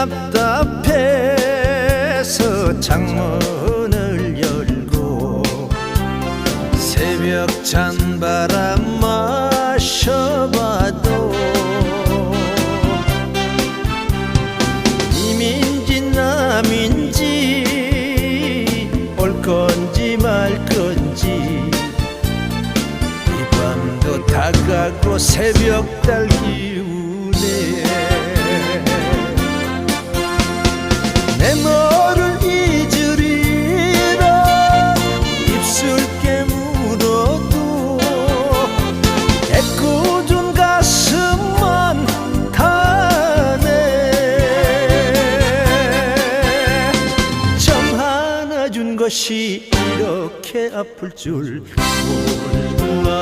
답답해서 창문을 열고 새벽 찬 바람 마셔봐도 이민지 남인지 올 건지 말 건지 이 밤도 다가고 새벽 달기 것이 이렇게 아플 줄 몰랐네